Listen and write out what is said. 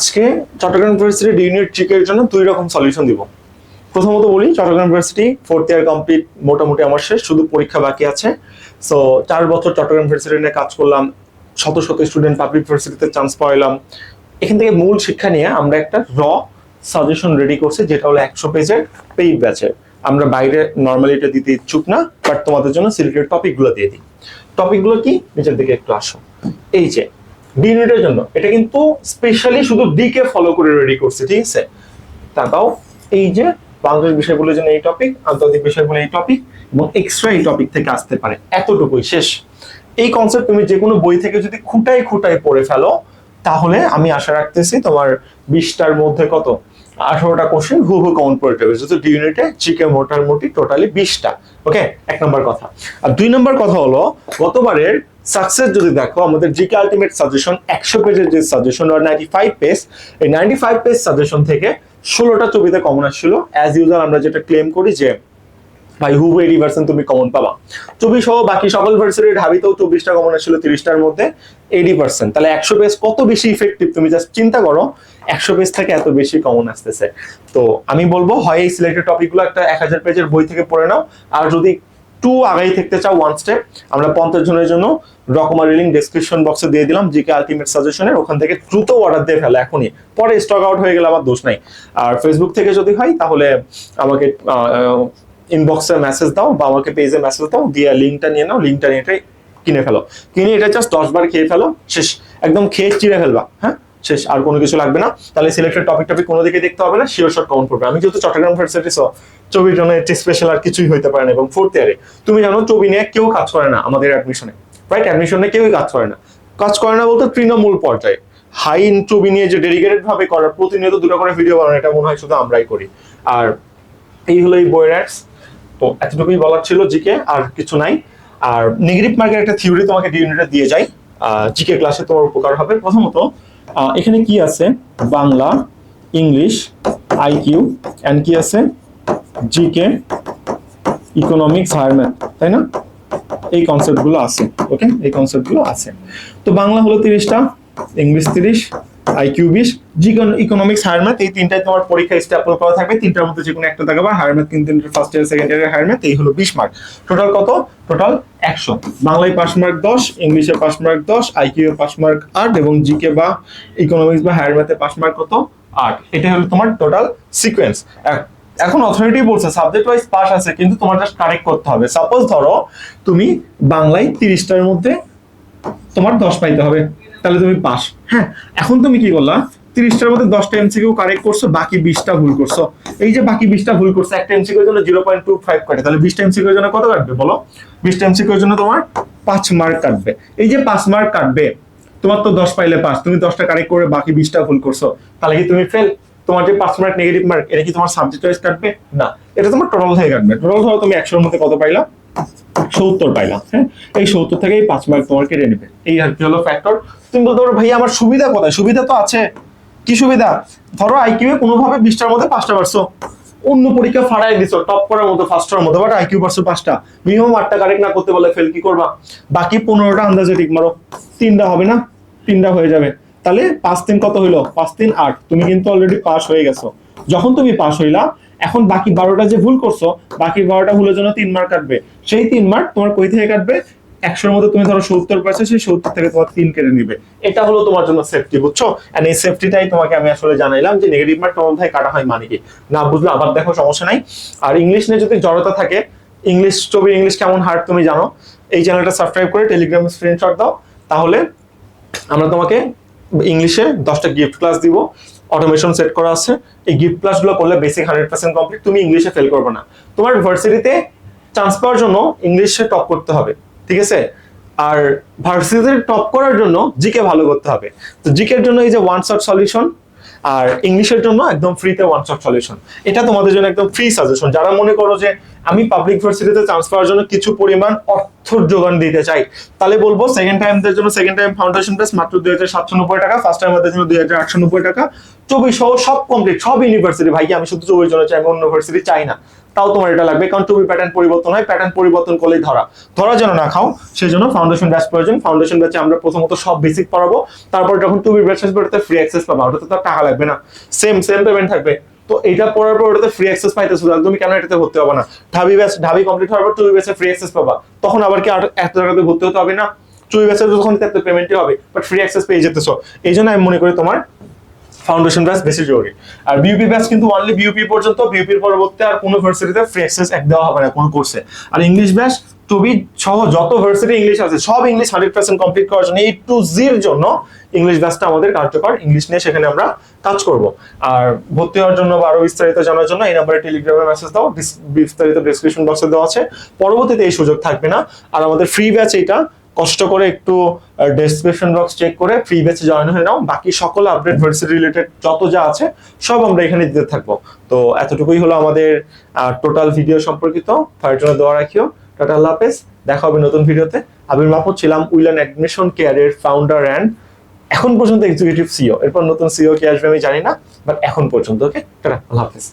আজকে Chittagong university unit ট্রিকের জন্য দুই রকম সলিউশন দিব। প্রথমত বলি, Chattogram university fourth year complete মোটামুটি আমার শেষ, শুধু পরীক্ষা বাকি আছে। সো চার বছর চট্টগ্রাম ইউনিভার্সিটি নিয়ে কাজ করলাম, শত শত স্টুডেন্ট পাবলিক ইউনিভার্সিটিতে চান্স পাইলাম। এখান থেকে মূল শিক্ষা নিয়ে আমরা একটা র সাজেশন রেডি করছি, যেটা হলো একশো পেজের পেইড ব্যাচের আমরা বাইরে নর্মালি এটা দিতে ইচ্ছুক না বাট তোমাদের জন্য সিলেক্টেড টপিকগুলো দিয়ে দিই। টপিকগুলো কি? নিচের দিকে একটু আসো। এই যে ডি ইউনিটের জন্য। এটা কিন্তু স্পেশালি শুধু ডি কে ফলো করে রেডি করছে, ঠিক আছে? তাকাও এই যে বাংলাদেশ বিষয়গুলোর জন্য এই টপিক আন্তর্জাতিক বিষয়গুলো এই টপিক এবং এক্সট্রা এই টপিক থেকে আসতে পারে। এতটুকুই, শেষ। এই কনসেপ্ট তুমি যে কোনো বই থেকে যদি খুঁটাই খুঁটাই পড়ে ফেলো, তাহলে আমি আশা রাখতেছি তোমার বিশটার মধ্যে কত? আঠারোটা কোশ্চেন হু হু কাউন্ট করে দেবে যেহেতু ডি ইউনিটে জিকে মোটামুটি টোটালি বিশটা। ওকে এক নম্বর কথা। আর দুই নম্বর কথা হলো, গতবারের সাকসেস যদি দেখো, আমাদের জিকে আলটিমেট সাজেশন একশো পেজের যে সাজেশন আর নাইনটি ফাইভ পেজ এই নাইনটি ফাইভ পেজ সাজেশন থেকে ষোলোটা ছবিতে কমন আসছিল। অ্যাজ ইউজার আমরা যেটা ক্লেম করি যে, ভাই হুবু এডি ভার্সন তুমি কমন পাবা। চব্বিশ সহ বাকি সকল ভার্সিটির ঢাবিতেও চব্বিশটা কমন আসছিল তিরিশটার মধ্যে এইটি পার্সেন্ট তাহলে একশো পেজ কত বেশি ইফেক্টিভ তুমি জাস্ট চিন্তা করো, একশো পেজ থেকে এত বেশি কমন আসতেছে। তো আমি বলব, হয় এই সিলেক্টেড টপিকগুলো একটা এক হাজার পেজের বই থেকে পড়ে নাও, আর যদি টু আগাই থাকতে চাও ওয়ান স্টেপ আমরা পঞ্চাশ জনের জন্য রকমারি লিঙ্ক ডেসক্রিপশন বক্সে দিয়ে দিলাম জিকে আলটিমেট সাজেশনের ওখান থেকে দ্রুত অর্ডার দিয়ে ফেলো, এখনই। পরে স্টক আউট হয়ে গেলে আমার দোষ নাই। আর ফেসবুক থেকে যদি হয়, তাহলে আমাকে ইনবক্সে মেসেজ দাও বা আমাকে পেজে মেসেজ দাও, দিয়ে লিঙ্কটা নিয়ে নাও লিঙ্কটা নিয়ে কিনে ফেলো। কিনে এটা জাস্ট দশ বার খেয়ে ফেলো, শেষ। একদম খেয়ে চিড়ে ফেলবা হ্যাঁ? শেষ, আর কোনো কিছু লাগবে না। তাহলে সিলেক্টেড টপিক টপিক কোনো দিকে দেখতে হবে না শিওর শর্ট কাউন্ট করবে। আমি যেহেতু চট্টগ্রাম ভার্সিটি চবির জন্য একটি স্পেশাল আর কিছুই হইতে পারে না, এবং ফোর্থ ইয়ারে তুমি জানো চবি নিয়ে কেউ কাজ করে না আমাদের অ্যাডমিশনে রাইট অ্যাডমিশনে কেউই কাজ করে না। কাজ করে না বলতে তৃণমূল চর্চায় হাই ইন চবি নিয়ে যে ডেডিকেটেড ভাবে করার প্রতিনিয়ত দুটো করে ভিডিও বানানো, এটা মনে হয় শুধু আমরাই করি। আর এই হলো এই বইয়ের অ্যাডস তো এতটুকুই বলার ছিল জিকে আর কিছু নাই। আর নেগেটিভ মার্কের একটা থিওরি তোমাকে ডি দিয়ে যাই। জিকে ক্লাসে তোমার উপকার হবে। প্রথমত এখানে কি আছে? বাংলা, ইংলিশ আইকিউ অ্যান্ড কি আছে? জিকে ইকোনমিক্স হায়ার ম্যাথ তাই না? এই কনসেপ্টগুলো আছে ওকে এই কনসেপ্টগুলো আছে। তো বাংলা হলো তিরিশটা, ইংলিশ তিরিশ আইকিউ বিশ ইকোনমিক্স হায়ার ম্যাথ এই তিনটায় তোমার পরীক্ষা স্ট্যাপল করা থাকবে। তিনটার মধ্যে যে কোনো একটা থাকবে হায়ার ম্যাথ কিন্তু ফার্স্ট ইয়ার সেকেন্ড ইয়ারের হায়ার ম্যাথ এই হলো বিশ মার্ক টোটাল কত? টোটাল একশো। বাংলায় পাস মার্ক দশ, ইংলিশে পাস মার্ক দশ আইকিউ এ পাস মার্ক আট, এবং জিকে বা ইকোনমিক্স বা হায়ার ম্যাথে পাস মার্ক কত? আট। এটা হলো তোমার টোটাল সিকোয়েন্স এখন অথরিটি বলছে সাবজেক্ট ওয়াইজ পাস আছে, কিন্তু তোমার জাস্ট কারেক্ট করতে হবে। সাপোজ ধরো, তুমি বাংলায় তিরিশটার মধ্যে তোমার দশ পাইতে হবে। তাহলে তুমি পাস। হ্যাঁ এখন তুমি কি করলা? তিরিশটার মধ্যে দশটা এমসিকিউ কারেক্ট করছ, বাকি বিশটা ভুল করছ। এই যে বাকি বিশটা ভুল করছ, একটা এমসিকিউর জন্য জিরো পয়েন্ট টু ফাইভ কাটে। তাহলে বিশটা এমসিকিউর জন্য কত কাটবে বলো? বিশটা এমসিকিউর জন্য তোমার পাঁচ মার্ক কাটবে। এই যে পাঁচ মার্ক কাটবে, তোমার তো দশ পাইলে পাস, তুমি দশটা কারেক্ট করে বাকি বিশটা ভুল করছ। তাহলে কি তুমি ফেল তোমার যে পাঁচ মার্ক নেগেটিভ মার্ক এটা কি তোমার সাবজেক্ট ওয়াইজ কাটবে? না, এটা তোমার টোটাল থেকে কাটবে। টোটাল ধরো তুমি একশোর মধ্যে কত পাইলা? সত্তর পাইলাম হ্যাঁ? এই সত্তর থেকে এই পাঁচ মার্ক তোমার কেটে নেবে। এই আর কি হলো ফ্যাক্টর তুমি বলতে পারো ভাই আমার সুবিধা কোথায়? সুবিধা তো আছে। কি সুবিধা? ধরো আইকিউ কোনোভাবে বিশটার মধ্যে পাঁচটা পারছ। অন্য পরীক্ষা ফাড়াই দিছো টপ করার মতো ফার্স্টের মতো বাট আইকিউ পারছ পাঁচটা। মিনিমাম আটটা কারেক্ট না করতে বলে ফেল কি করবা? বাকি পনেরোটা আন্দাজে ঠিক মারো। তিনটা হবে না? তিনটা হয়ে যাবে। তাহলে পাঁচ তিন কত হইল? পাঁচ তিন আট। তুমি কিন্তু অলরেডি পাস হয়ে গেছো। যখন তুমি পাস হইলা এখন বাকি বারোটা যে ভুল করছ, বাকি বারোটা ভুলের জন্য তিন মার্ক কাটবে। সেই তিন মার্ক তোমার কই থেকে কাটবে? একশোর মধ্যে তুমি ধরো সত্তর পার্সেন্ট সেই সত্তর থেকে তোমার তিন কেটে নিবে। এটা হলো তোমার জন্য সেফটি বুঝছ? এই সেফটিটাই তোমাকে আমি আসলে জানাইলাম যে নেগেটিভ মার্ক তোমার থেকে কাটা হয় মানে কি? না বুঝলে আবার দেখো সমস্যা নাই। আর ইংলিশ নিয়ে যদি জড়তা থাকে ইংলিশ ছবি ইংলিশ কেমন হার্ড তুমি জানো? এই চ্যানেলটা সাবস্ক্রাইব করে টেলিগ্রামে স্ক্রিনশট দাও। তাহলে আমরা তোমাকে ইংলিশে দশটা গিফট ক্লাস দিব। অটোমেশন সেট করা আছে। এই গিফট ক্লাসগুলো করলে বেসিক হান্ড্রেড পার্সেন্ট কমপ্লিট তুমি ইংলিশে ফেল করবে না। তোমার ভার্সিটিতে চান্স পাওয়ার জন্য ইংলিশে টপ করতে হবে, ঠিক আছে? আর ভার্সিটিতে টপ করার জন্য জিকে ভালো করতে হবে। তো জিকের জন্য এই যে ওয়ান শট সলিউশন আর ইংলিশের জন্য একদম ফ্রিতে ওয়ান স্টপ সলিউশন এটা তোমাদের জন্য একদম ফ্রি সাজেশন যারা মনে করো যে আমি পাবলিক ভার্সিটিতে চান্স পাওয়ার জন্য কিছু পরিমাণ অর্থর যোগান দিতে চাই, তাহলে বলব সেকেন্ড টাইমদের জন্য সেকেন্ড টাইম ফাউন্ডেশন প্রাইস মাত্র দুই হাজার সাতশো নব্বই টাকা ফার্স্ট টাইমদের জন্য দুই হাজার আটশো নব্বই টাকা। চব্বিশ সব কমপ্লিট সব ইউনিভার্সিটি ভাই আমি শুধু চব্বিশ জন্য চাই, আমি অন্য ইউনিভার্সিটি চাই না। তাও তোমার এটা লাগবে, কারণ টুবি প্যাটার্ন পরিবর্তন হয় প্যাটার্ন পরিবর্তন করলেই ধরা। ধরা যেন না খাও সেই জন্য ফাউন্ডেশন ব্যাচ প্রয়োজন ফাউন্ডেশন ব্যাচে আমরা প্রথমত সব বেসিক পড়াবো, তারপর যখন টুবি ব্যাচ আসবে ওটাতে ফ্রি অ্যাক্সেস পাবা, ওটাতে তো টাকা লাগবে না। সেম সেম পেমেন্ট থাকবে। তো এটা পড়ার পর ওটাতে ফ্রি অ্যাক্সেস পাইতেছো, তাহলে তুমি কেন এটাতে ভর্তি হবে না? ঢাবি ব্যাচ ঢাবি কমপ্লিট হওয়ার পর টুবি ব্যাচে ফ্রি অ্যাক্সেস পাবা। তখন আবার কি আর এত টাকাতে ভর্তি হতে হবে না? টুবি ব্যাচে এত পেমেন্টই হবে বাট ফ্রি অ্যাক্সেস পেয়ে যেতেছো। এই জন্য আমি মনে করি তোমার ফাউন্ডেশন ব্যাচ বেশি জরুরি। আর বিউপি ব্যাচ কিন্তু অনলি বিউপি পর্যন্ত বিউপির পরবর্তী আর কোনো ভার্সিটিতে ফ্রি অ্যাক্সেস এক দেওয়া হবে না, কোনো কোর্সে আর ইংলিশ ব্যাচ টুবি সহ যত ভার্সিটি ইংলিশ আছে, সব ইংলিশ হান্ড্রেড পার্সেন্ট কমপ্লিট করার জন্য এই টু জির জন্য ইংলিশ ব্যাচটা আমাদের কার্যকর। ইংলিশ নিয়ে সেখানে আমরা কাজ করব। আর ভর্তি হওয়ার জন্য বা আরও বিস্তারিত জানার জন্য এই নাম্বারে টেলিগ্রামে মেসেজ দাও। বিস্তারিত ডিসক্রিপশন বক্সে দেওয়া আছে। পরবর্তীতে এই সুযোগ থাকবে না। আর আমাদের ফ্রি ব্যাচ এইটা কষ্ট করে একটু ডেসক্রিপশন বক্স চেক করে ফ্রি ব্যাচে জয়েন হয়ে নাও। বাকি সকল আপডেট ভার্সিটি রিলেটেড যত যা আছে, সব আমরা এখানে দিতে থাকব। তো এতটুকুই হলো আমাদের টোটাল ভিডিও সম্পর্কিত। তার জন্য দোয়া রাখিও। টাটা, আল্লাহ হাফেজ। দেখা হবে নতুন ভিডিওতে আবির মাহমুদ ছিলাম, উইলান অ্যাডমিশন কেয়ারের ফাউন্ডার অ্যান্ড এখন পর্যন্ত এক্সিকিউটিভ সিও এরপর নতুন সিও কে আসবে আমি জানি না বাট এখন পর্যন্ত ওকে টাটা, আল্লাহ হাফেজ।